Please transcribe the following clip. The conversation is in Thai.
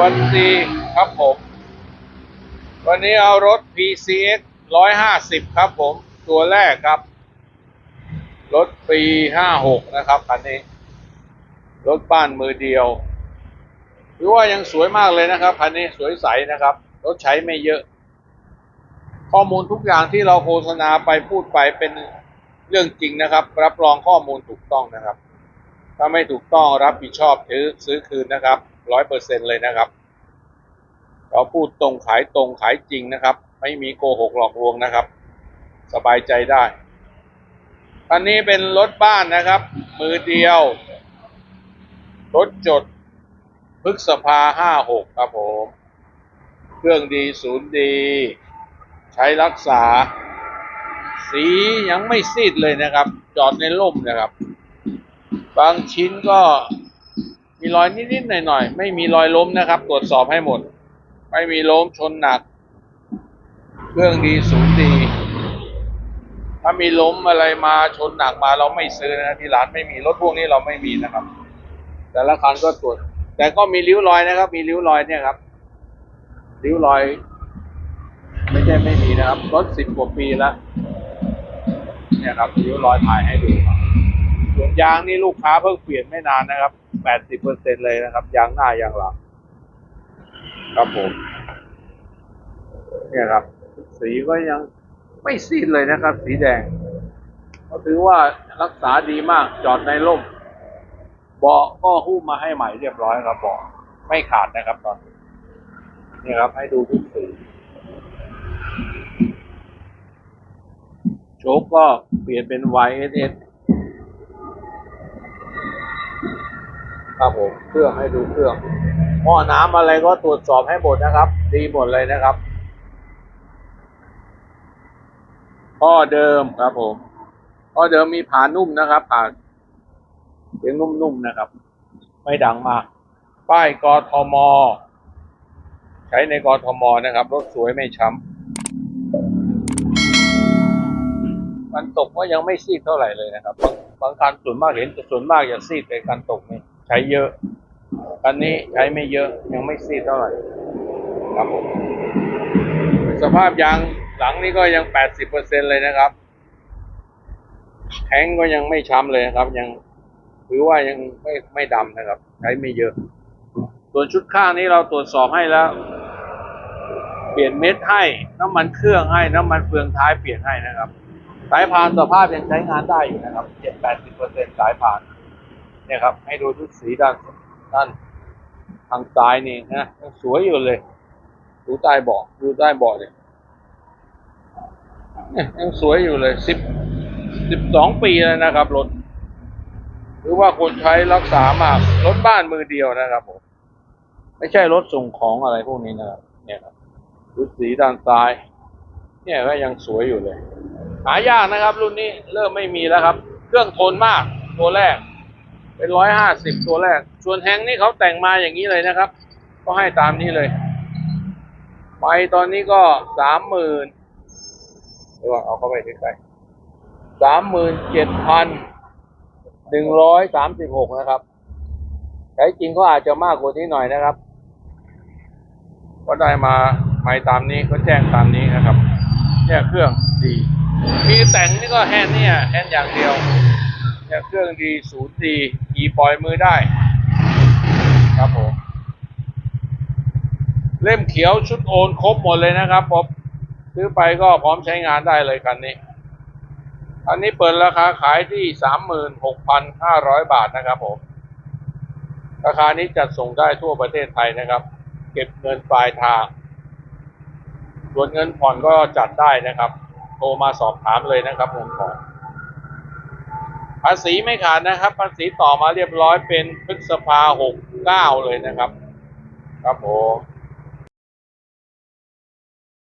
วัสดีครับผม วันนี้เอารถ PCX 150 ครับผม ตัวแรกครับ รถปี 56 นะครับคันนี้ รถบ้านมือเดียวถือว่ายังสวยมากเลยนะครับคันนี้สวยใสนะครับ รถใช้ไม่เยอะ ข้อมูลทุกอย่างที่เราโฆษณาไปพูดไปเป็นเรื่องจริงนะครับ รับรองข้อมูลถูกต้องนะครับ ถ้าไม่ถูกต้องรับผิดชอบถือซื้อคืนนะครับ ร้อยเปอร์เซ็นเลยนะครับ เราพูดตรงขายตรงขายจริงนะครับ ไม่มีโกหกหลอกลวงนะครับ สบายใจได้อันนี้เป็นรถบ้านนะครับ มือเดียว รถจดพฤกษภาห้าหกครับผม เครื่องดีศูนย์ดี ใช้รักษา สียังไม่ซีดเลยนะครับ จอดในร่มนะครับ บางชิ้นก็ มีรอยนิดๆหน่อยๆไม่มีรอยล้มนะครับ ตรวจสอบให้หมด ไม่มีล้มชนหนัก เครื่องดีศูนย์ดี ถ้ามีล้มอะไรมาชนหนักมาเราไม่ซื้อนะที่ร้านไม่มีรถพวกนี้เราไม่มีนะครับ แต่ละคันก็ตรวจ แต่ก็มีริ้วรอยนะครับ มีริ้วรอยเนี่ยครับริ้วรอย ไม่ใช่ไม่มีนะครับรถสิบกว่าปีแล้วเนี่ยครับริ้วรอยถ่ายให้ดูครับส่วนยางนี่ลูกค้าเพิ่งเปลี่ยนไม่นานนะครับ แปดสิบเปอร์เซ็นเลยนะครับ ยางหน้ายางหลัง ครับผม เนี่ยครับ สีก็ยังไม่ซีดเลยนะครับ สีแดงก็ถือว่ารักษาดีมากจอดในร่ม เบาะก็หุ้มมาให้ใหม่เรียบร้อยครับเบาะไม่ขาดนะครับตอนนี้นี่ครับ ให้ดูทุกสีโชคก็เปลี่ยนเป็น YSS ครับผมเครื่องให้ดูเครื่องหม้อน้ำอะไรก็ตรวจสอบให้หมดนะครับ ดีหมดเลยนะครับท่อเดิมครับผมท่อเดิมมีผ่านุ่มนะครับผ่าเสียงนุ่มๆนะครับ ไม่ดังมาก ป้ายกทม ใช้ในกทมนะครับรถสวยไม่ช้ำการตกก็ยังไม่ซีดเท่าไหร่เลยนะครับ บางบางคันส่วนมากเห็นส่วนมากจะซีดแต่การตกนี่ ใช้เยอะคันนี้ใช้ไม่เยอะยังไม่ซีดเท่าไหร่ครับผมสภาพยางหลังนี่ก็ยังแปดสิบเปอร์เซ็นเลยนะครับ แข้งก็ยังไม่ช้ำเลยนะครับ ยังถือว่ายังไม่ไม่ดำนะครับ ใช้ไม่เยอะ ส่วนชุดข้างนี้เราตรวจสอบให้แล้ว เปลี่ยนเม็ดให้ น้ำมันเครื่องให้ น้ำมันเฟืองท้ายเปลี่ยนให้นะครับ สายพานสภาพยังใช้งานได้อยู่นะครับเจ็ดแปดสิบเปอร์เซ็นสายพาน เนี่ยครับ ให้ดูทุกสีด้านด้านทางซ้ายนี่นะยังสวยอยู่เลย ดูใต้เบาะดูใต้เบาะเนี่ยยังสวยอยู่เลยสิบสิบสองปีแล้วนะครับรถหรือว่าคนใช้รักษามากรถบ้านมือเดียวนะครับผมไม่ใช่รถส่งของอะไรพวกนี้นะครับ เนี่ยครับดูสีด้านซ้าย เนี่ยก็ยังสวยอยู่เลย หายากนะครับ รุ่นนี้เริ่มไม่มีแล้วครับ เครื่องทนมากตัวแรก เป็นร้อยห้าสิบตัวแรก ส่วนแฮงนี่เขาแต่งมาอย่างนี้เลยนะครับ ก็ให้ตามนี้เลย ไปตอนนี้ก็สามหมื่นเดี๋ยวก่อนเอาเข้าไปใกล้ๆสามหมื่นเจ็ดพันหนึ่งร้อยสามสิบหกนะครับใช้จริงก็อาจจะมากกว่านี้หน่อยนะครับ ก็ได้มาไม่ตามนี้ก็แจ้งตามนี้นะครับ เนี่ยเครื่องดี มีแต่งนี่ก็แฮนด์เนี่ยแฮนด์อย่างเดียวเนี่ยเครื่องดีศูนย์ดีีปล่อยมือได้ ครับผม เล่มเขียวชุดโอนครบหมดเลยนะครับผมซื้อไปก็พร้อมใช้งานได้เลยคันนี้อันนี้เปิดราคาขายที่สามหมื่นหกพันห้าร้อยบาทนะครับผม ราคานี้จัดส่งได้ทั่วประเทศไทยนะครับ เก็บเงินปลายทาง ส่วนเงินผ่อนก็จัดได้นะครับ โทรมาสอบถามเลยนะครับเงินผ่อน ภาษีไม่ขาดนะครับ ภาษีต่อมาเรียบร้อยเป็นพฤษภาหกเก้าเลยนะครับ ครับผม